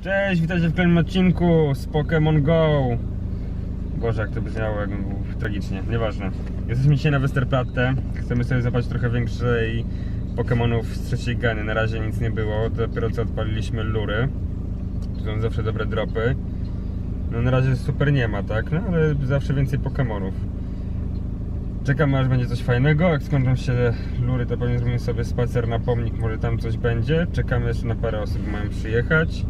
Cześć, witajcie w kolejnym odcinku z Pokémon Go. Boże, jak to brzmiało, jakbym był tragicznie, nieważne. Jesteśmy dzisiaj na Westerplatte. Chcemy sobie zobaczyć trochę większej Pokémonów z trzeciej geny. Na razie nic nie było, dopiero co odpaliliśmy lury. To są zawsze dobre dropy. No na razie super nie ma, tak? No ale zawsze więcej Pokémonów. Czekamy aż będzie coś fajnego. Jak skończą się lury, to pewnie zrobimy sobie spacer na pomnik, może tam coś będzie. Czekamy jeszcze na parę osób, mają przyjechać.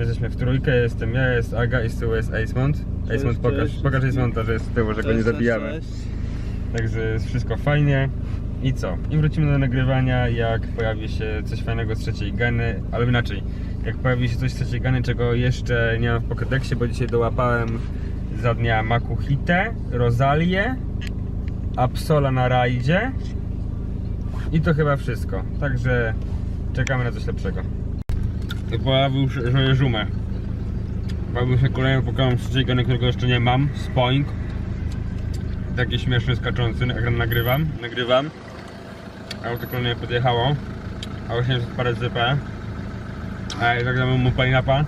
My jesteśmy w trójkę, jestem ja, jest Aga i z tyłu jest Acemont. Acemont, pokaż, cześć. pokaż Acemonta, że jest z tyłu, że go nie zabijamy. Także jest wszystko fajnie. I co? I wrócimy do nagrywania, jak pojawi się coś fajnego z trzeciej geny, ale inaczej. Jak pojawi się coś z trzeciej geny, czego jeszcze nie mam w Pokédexie, bo dzisiaj dołapałem za dnia Makuhitę, Rozalię, Absola na rajdzie i to chyba wszystko. Także czekamy na coś lepszego. Pojawił się Żumę. Pojawił się kolejny Pokémon geny, którego jeszcze nie mam. Spoink. Taki śmieszny, skaczący. Jak nagrywam, nagrywam. Auto kolejne podjechało. A właśnie jest parę ZP. A ja zagramy mu pineappa.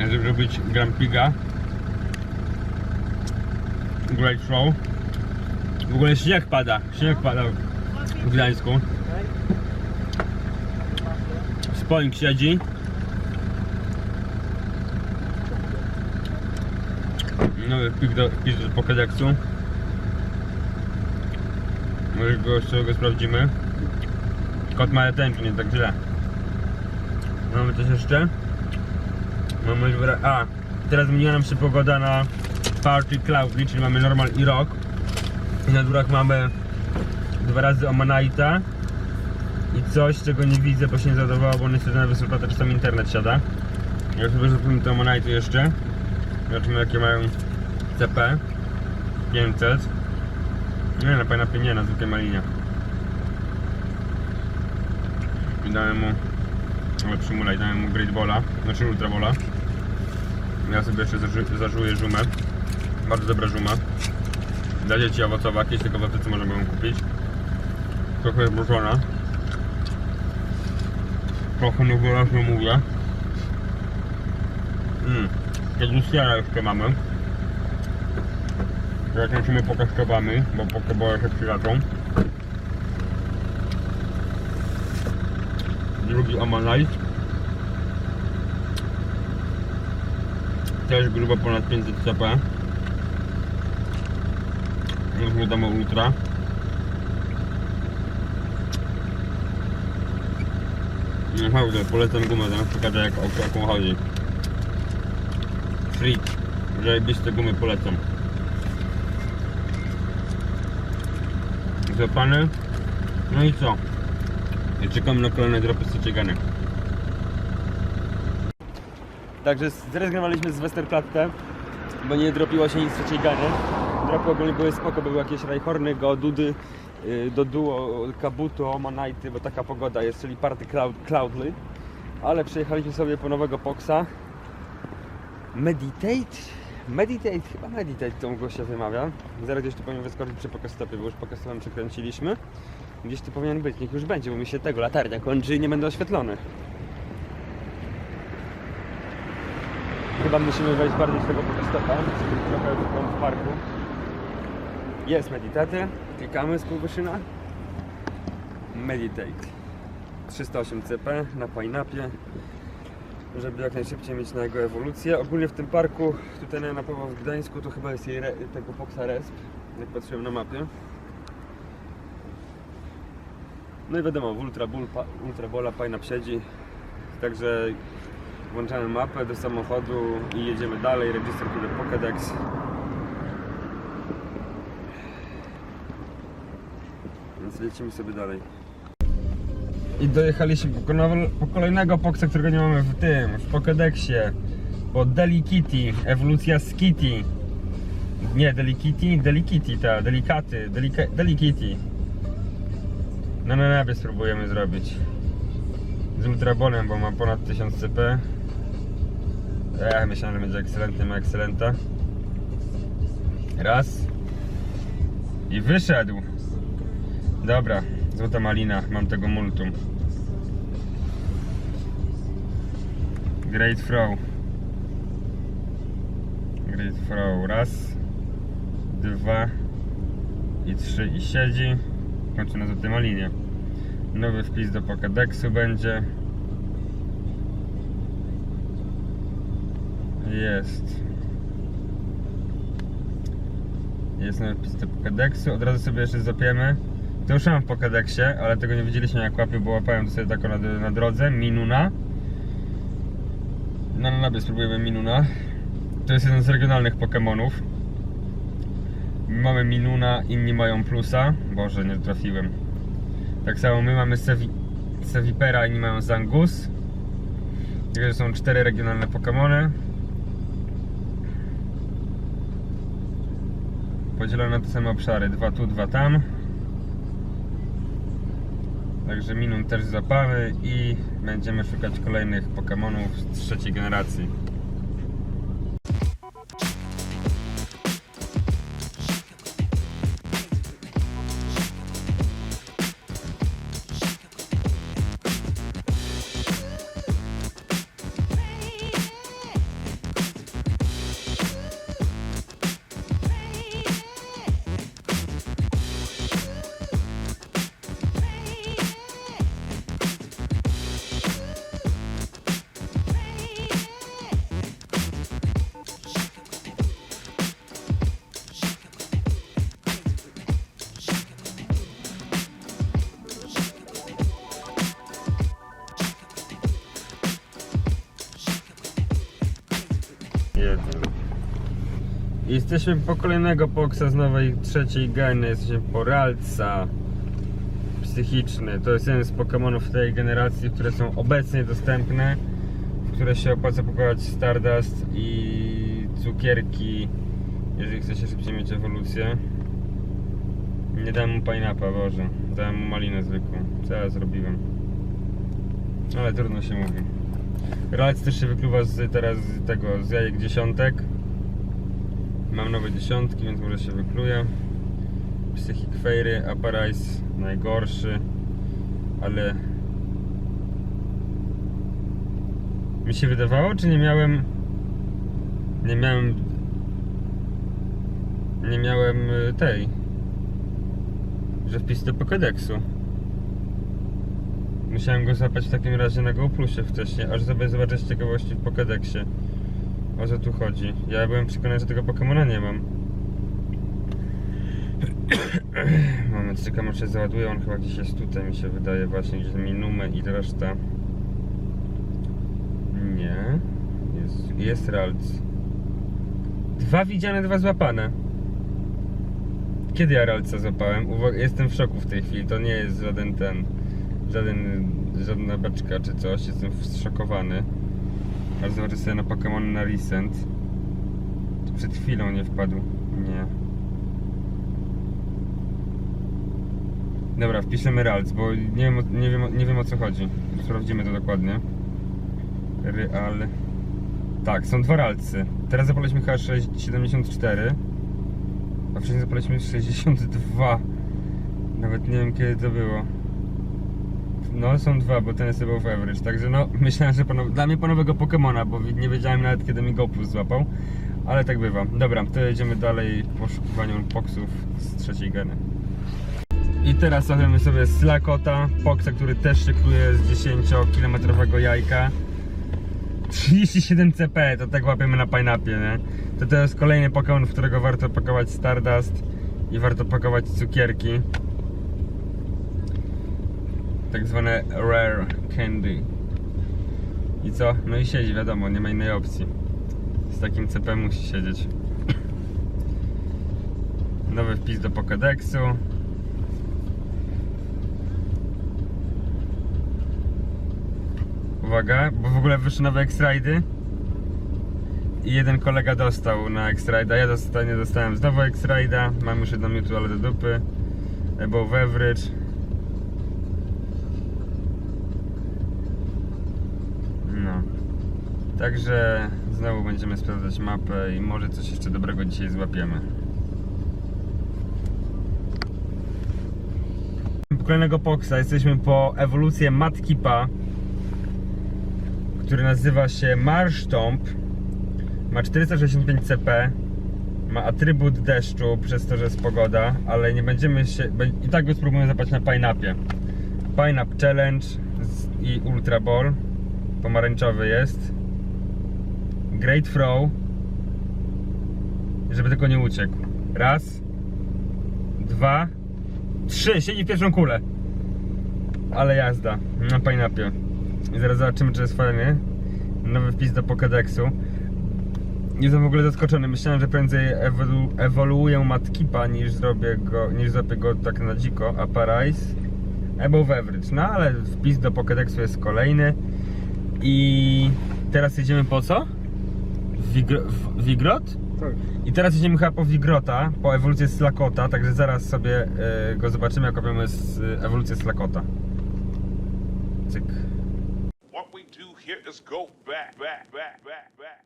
Żeby zrobić Grand Piga. Great show. W ogóle śnieg pada. Śnieg pada w Gdańsku. Spoink siedzi. Nowy pik do, Pokédexu. Może go jeszcze go sprawdzimy. Kot ma attention, nie tak źle. Mamy coś jeszcze? Mamy już A, teraz zmieniła nam się pogoda na Party Cloudly, czyli mamy normal i rock. I na górach mamy dwa razy Omanite'a i coś, czego nie widzę, bo się nie załadowało, bo niestety na Westerplatte czasami internet siada. Jak sobie zrobimy te Omanite'y jeszcze, zobaczymy jakie mają CP 500. Nie, na pineapie nie, na zwykłej malinie. I dałem mu, ale przymulaj, dałem mu Great Balla, znaczy Ultra Balla. Ja sobie jeszcze zażu- zażuję żumę. Bardzo dobra żuma. Dla dzieci owocowa, jakieś tylko w aptece możemy ją kupić. Trochę jest. Trochę niewyraźnie mówię. Mmm, Kedusiara jeszcze mamy. Jak lecimy pokażkowamy, bo pokeboje się przyjadą. Drugi Amanite. Też grubo ponad 500 CP. Już damy ultra. Naprawdę, polecam gumę, zaraz pokażę jak, o jaką chodzi. Freak. Zajebiste gumy polecam. Zapany. No i co? I czekamy na kolejne dropy z Ciegany. Także zrezygnowaliśmy z Westerplatte, bo nie dropiło się nic trzeciej gany. Dropy ogólnie były spoko, były jakieś Rajhorny, Godudy, yy, Doduo, Kabuto, Manajty, bo taka pogoda jest, czyli Party Cloud, Cloudly. Ale przyjechaliśmy sobie po nowego Poxa. Meditate? Meditate, chyba Meditate tą go się wymawia. Zaraz gdzieś tu powinien wyskoczyć przy Pokestopie, bo już Pokestopem przekręciliśmy. Gdzieś tu powinien być, niech już będzie, bo mi się tego latarnia kończy i nie będę oświetlony. Chyba musimy wejść bardziej z tego Pokestopa, żeby trochę w parku. Jest Meditate, klikamy z półwyszyna. Meditate. 308 CP na Pineapie żeby jak najszybciej mieć na jego ewolucję. Ogólnie w tym parku, tutaj na Napawa w Gdańsku, to chyba jest jej re, tego Poxa Resp, jak patrzyłem na mapie. No i wiadomo, w Ultra, Bull, pa, Ultra Bola Pajna siedzi, także włączamy mapę do samochodu i jedziemy dalej, register the Pokédex. Więc lecimy sobie dalej. I dojechaliśmy po, kolejnego poksa, którego nie mamy w tym, w Pokédexie. Po Delikitty, ewolucja z Kitty. Nie, Delikitty, Delikitty ta, Delikaty, Delika, Delikitty. No na niebie spróbujemy zrobić. Z Ultrabolem, bo mam ponad 1000 CP. Ech, myślałem, że będzie ekscelentny, ma ekscelenta. Raz. I wyszedł. Dobra, złota malina, mam tego multum. Great throw. Great throw. Raz, dwa i trzy i siedzi. Kończy na złotej malinie. Nowy wpis do Pokédexu będzie. Jest. Jest nowy wpis do Pokédexu. Od razu sobie jeszcze złapiemy. To już mam w Pokédexie, ale tego nie widzieliśmy jak łapię, bo łapałem sobie taką na, na drodze. Minuna. Na labie spróbujemy Minuna. To jest jeden z regionalnych Pokémonów. Mamy Minuna, inni mają Plusa. Boże, nie trafiłem. Tak samo my mamy Sevi Sevipera, inni mają Zangus. Także są cztery regionalne Pokémony. Podzielone na te same obszary. Dwa tu, dwa tam. Także Minun też zapamy i będziemy szukać kolejnych Pokémonów z trzeciej generacji. Jesteśmy po kolejnego poksa z nowej trzeciej geny. Jesteśmy po Ralca. Psychiczny. To jest jeden z Pokémonów tej generacji, które są obecnie dostępne. W które się opłaca kupować Stardust i cukierki, jeżeli chce się szybciej mieć ewolucję. Nie dałem mu pineappa, Boże. Dałem mu malinę zwykłą. Co ja zrobiłem? Ale trudno się mówi. Ralec też się wykluwa z, teraz z tego, z jajek dziesiątek. Mam nowe dziesiątki, więc może się wykluje. Psychic Fairy, Aparise najgorszy, ale mi się wydawało, czy nie miałem nie miałem nie miałem y, tej że wpis do Pokédexu Musiałem go złapać w takim razie na GoPlusie wcześniej, aż sobie zobaczyć ciekawości w Pokédexie. O co tu chodzi? Ja byłem przekonany, że tego Pokemona nie mam. Moment, czekam aż się załaduje, on chyba gdzieś jest tutaj, mi się wydaje właśnie, gdzieś mi numer i reszta. Nie. Jest, jest Ralc. Dwa widziane, dwa złapane. Kiedy ja Ralca złapałem? Jestem w szoku w tej chwili, to nie jest żaden ten żaden, żadna beczka czy coś, jestem zszokowany. Ale zobaczę sobie na Pokémon na Recent. To przed chwilą nie wpadł. Nie. Dobra, wpiszemy Ralc, bo nie wiem, nie wiem, nie wiem o co chodzi. Sprawdzimy to dokładnie. Real. Tak, są dwa Ralcy. Teraz zapaliśmy chyba 674. A wcześniej zapaliśmy 62. Nawet nie wiem kiedy to było. No, są dwa, bo ten jest chyba w average, także no, myślałem, że dla mnie ponowego Pokemona, bo nie wiedziałem nawet kiedy mi GoPlus złapał, ale tak bywa. Dobra, to jedziemy dalej poszukiwaniu poksów z trzeciej geny. I teraz złapiemy sobie Slakota, poksa, który też szykluje z 10-kilometrowego jajka. 37 CP, to tak łapiemy na pineapie, nie? To to jest kolejny Pokémon, w którego warto pakować Stardust i warto pakować cukierki tak zwane rare candy. I co? No i siedzi, wiadomo, nie ma innej opcji. Z takim CP musi siedzieć. Nowy wpis do Pokédexu. Uwaga, bo w ogóle wyszły nowe X-Ridy. I jeden kolega dostał na X-Rida. Ja dosta nie dostałem znowu X-Rida. Mam już jedną Mewtwo, ale do dupy. Above average. No. Także znowu będziemy sprawdzać mapę i może coś jeszcze dobrego dzisiaj złapiemy. Kolejnego poksa. Jesteśmy po ewolucję Matkipa, który nazywa się Marsztomp. Ma 465 CP. Ma atrybut deszczu przez to, że jest pogoda, ale nie będziemy się. I tak go spróbujemy zapać na Pineapie. Pineapple Challenge i Ultra Ball. Pomarańczowy jest. Great Throw. Żeby tylko nie uciekł. Raz. Dwa. Trzy. Siedzi w pierwszą kulę. Ale jazda. Na Pineapie. I zaraz zobaczymy, czy jest fajny. Nowy wpis do Pokédexu. Jestem w ogóle zaskoczony. Myślałem, że prędzej ewolu ewoluuję Matkipa niż zrobię go, niż zrobię go tak na dziko, a Parais above average. No ale wpis do Pokédexu jest kolejny. I teraz jedziemy po co? Wigro w Wigrot? Tak. I teraz jedziemy chyba po Wigrota, po ewolucję Slakota, także zaraz sobie e, go zobaczymy, jak robimy z e, ewolucję Slakota. Cyk. What we do here is go back, back, back, back, back,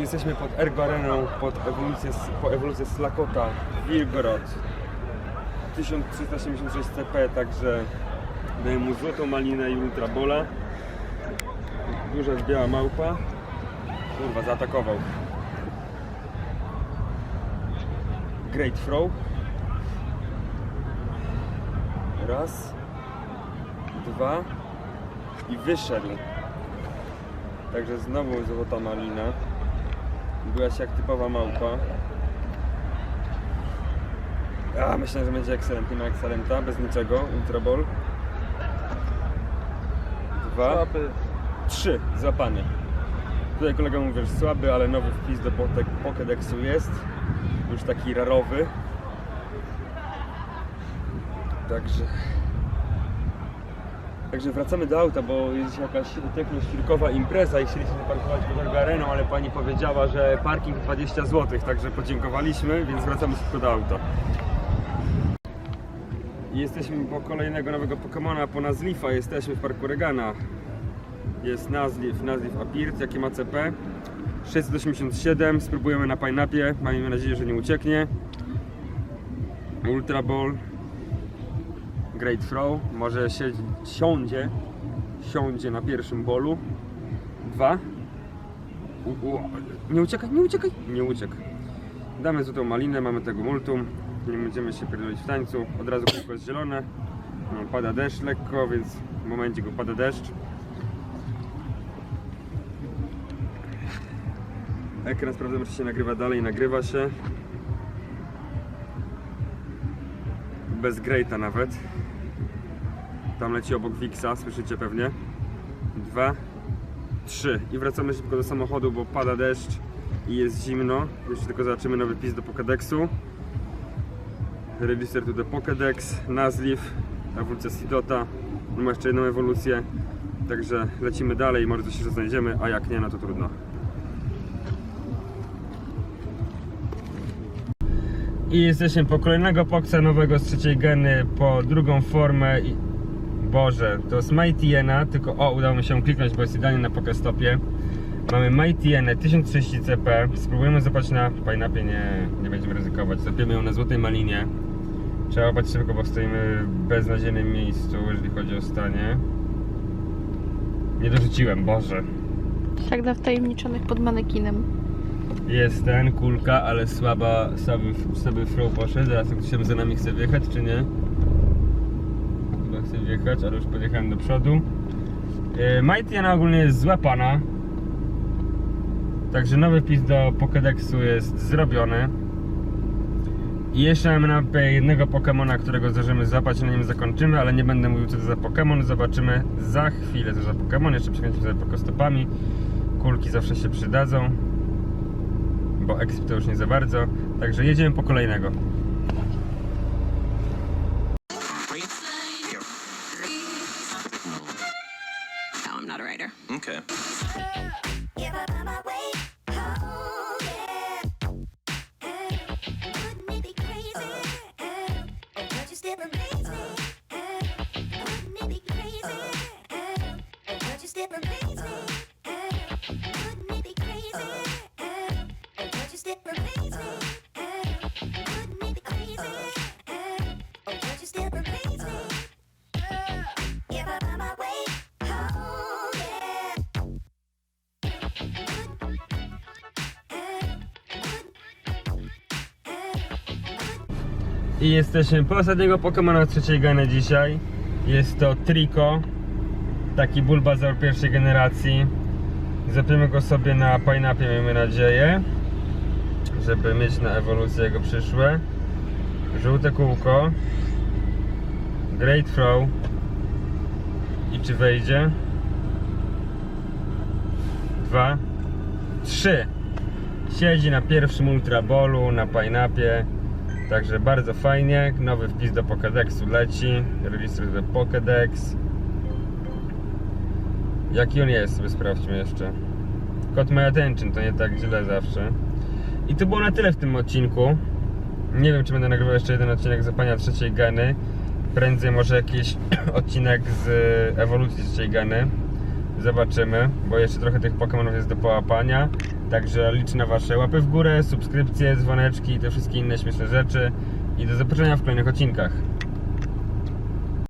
jesteśmy pod Ergo Areną, pod ewolucję, po ewolucję Slakota, Wilgorod. 1386 CP, także daję mu złotą malinę i ultrabola. Duża biała małpa. Kurwa, zaatakował. Great throw. Raz. Dwa. I wyszedł. Także znowu złota malina. Była się jak typowa małpa. A, myślałem, że będzie Excellent, nie ma Excellenta, bez niczego, Ultra Ball. Dwa, Łapy. trzy, złapany. Tutaj kolega mówi, że słaby, ale nowy wpis do Poke- Pokédexu jest. Już taki rarowy. Także... Także wracamy do auta, bo jest jakaś techno-świrkowa impreza i chcieliśmy zaparkować pod Ergo Areną, ale pani powiedziała, że parking 20 zł, także podziękowaliśmy, więc wracamy szybko do auta. Jesteśmy po kolejnego nowego Pokemona, po Nazlifa, jesteśmy w parku Regana. Jest Nazlif, Nazlif Apirt, jakie ma CP. 687, spróbujemy na Pineapie, mamy nadzieję, że nie ucieknie. Ultra Ball, Great Throw, może się siądzie, siądzie na pierwszym bolu. Dwa. U, u, nie uciekaj, nie uciekaj, nie uciekł. Damy złotą malinę, mamy tego multum, nie będziemy się pierdolić w tańcu. Od razu kółko jest zielone. No, pada deszcz lekko, więc w momencie go pada deszcz. Ekran sprawdzamy, czy się nagrywa dalej, nagrywa się. Bez Greata nawet. Tam leci obok Wixa, słyszycie pewnie. Dwa, trzy. I wracamy szybko do samochodu, bo pada deszcz i jest zimno. Jeszcze tylko zobaczymy nowy pis do Pokédexu. Register to the Pokédex, Nazliv, ewolucja Sidota. Ma jeszcze jedną ewolucję. Także lecimy dalej, może coś jeszcze znajdziemy, a jak nie, no to trudno. I jesteśmy po kolejnego pokca nowego z trzeciej geny, po drugą formę. Boże, to jest Mightyena, tylko o, udało mi się kliknąć, bo jest idealnie na Pokestopie. Mamy Mightyena 1030 CP, spróbujemy zobaczyć na Pineapie, nie, nie będziemy ryzykować, zapiemy ją na złotej malinie. Trzeba łapać szybko, bo stoimy w beznadziejnym miejscu, jeżeli chodzi o stanie. Nie dorzuciłem, Boże. Tak dla wtajemniczonych pod manekinem. Jest ten, kulka, ale słaba, słaby, słaby throw poszedł. Teraz jak się za nami chce wjechać, czy nie? Wjechać, ale już podjechałem do przodu. Yy, Mightyena ogólnie jest złapana. Także nowy wpis do Pokédexu jest zrobiony. I jeszcze mamy na jednego Pokemona, którego zdążymy złapać, na nim zakończymy, ale nie będę mówił co to za Pokemon, zobaczymy za chwilę co za Pokemon, jeszcze przekręcimy sobie pokostopami, kulki zawsze się przydadzą, bo exp to już nie za bardzo, także jedziemy po kolejnego. I jesteśmy po ostatniego Pokemona trzeciej geny dzisiaj. Jest to Trico. Taki Bulbasaur pierwszej generacji. Zapiemy go sobie na Pineapie, miejmy nadzieję. Żeby mieć na ewolucję jego przyszłe. Żółte kółko. Great Throw. I czy wejdzie? Dwa. Trzy. Siedzi na pierwszym Ultra Ballu, na Pineapie. Także bardzo fajnie. Nowy wpis do Pokédexu leci. Rejestruj do Pokédex. Jaki on jest? Sobie sprawdźmy jeszcze. Kod My Attention, to nie tak źle zawsze. I to było na tyle w tym odcinku. Nie wiem, czy będę nagrywał jeszcze jeden odcinek zapania trzeciej geny. Prędzej może jakiś odcinek z ewolucji trzeciej geny. Zobaczymy, bo jeszcze trochę tych Pokémonów jest do połapania. Także liczę na Wasze łapy w górę, subskrypcje, dzwoneczki i te wszystkie inne śmieszne rzeczy. I do zobaczenia w kolejnych odcinkach.